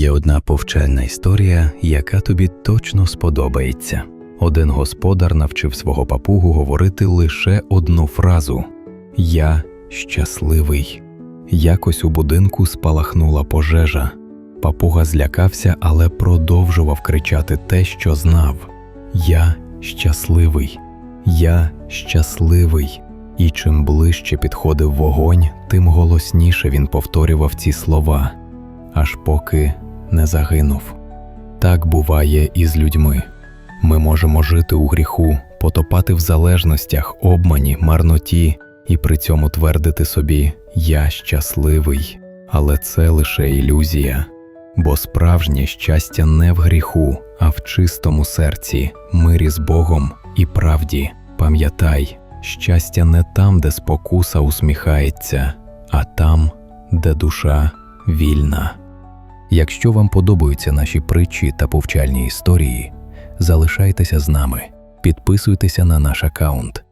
Є одна повчальна історія, яка тобі точно сподобається. Один господар навчив свого папугу говорити лише одну фразу Я щасливий. Якось у будинку спалахнула пожежа. Папуга злякався, але продовжував кричати те, що знав: Я щасливий, я щасливий. І чим ближче підходив вогонь, тим голосніше він повторював ці слова, аж поки не загинув. Так буває і з людьми. Ми можемо жити у гріху, потопати в залежностях, обмані, марноті і при цьому твердити собі Я щасливий, але це лише ілюзія. Бо справжнє щастя не в гріху, а в чистому серці, мирі з Богом і правді. Пам'ятай, щастя не там, де спокуса усміхається, а там, де душа вільна. Якщо вам подобаються наші притчі та повчальні історії, залишайтеся з нами, підписуйтеся на наш аккаунт